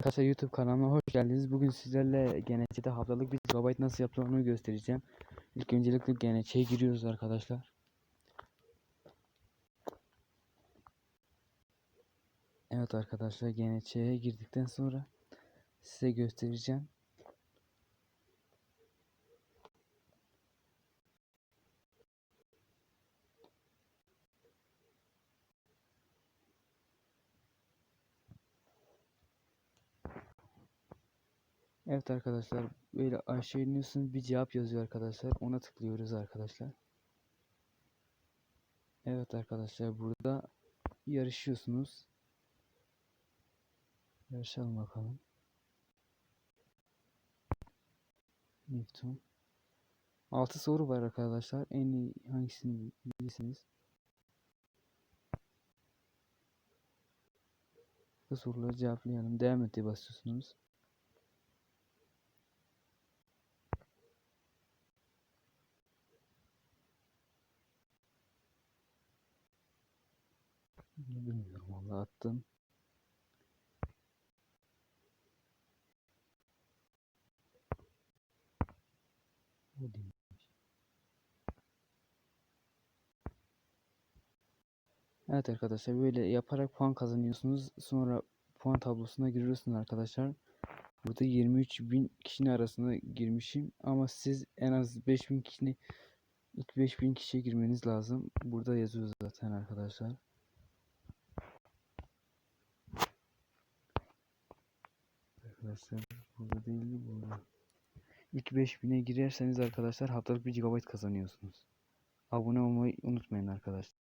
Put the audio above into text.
Arkadaşlar YouTube kanalıma hoş geldiniz. Bugün sizlerle GNC'de haftalık 1 GB nasıl yapılır göstereceğim. İlk öncelikle GNC'ye giriyoruz arkadaşlar. Evet arkadaşlar GNC'ye girdikten sonra size göstereceğim. Evet arkadaşlar böyle aşağı iniyorsunuz bir cevap yazıyor arkadaşlar. Ona tıklıyoruz arkadaşlar. Evet arkadaşlar burada yarışıyorsunuz. Yarışalım bakalım. Newton. 6 soru var arkadaşlar. En iyi hangisini bilirsiniz? Soruları cevaplayalım. Devam et diye basıyorsunuz. Bilmiyorum vallahi attım. O değilmiş. Evet arkadaşlar böyle yaparak puan kazanıyorsunuz. Sonra puan tablosuna giriyorsunuz arkadaşlar. Burada 23.000 kişinin arasına girmişim ama siz en az 5.000 kişinin ilk 5000 kişiye girmeniz lazım. Burada yazıyor zaten arkadaşlar. Arkadaşlar burada değil burada. İlk 5000'e girerseniz arkadaşlar haftalık 1 GB kazanıyorsunuz. Abone olmayı unutmayın arkadaşlar.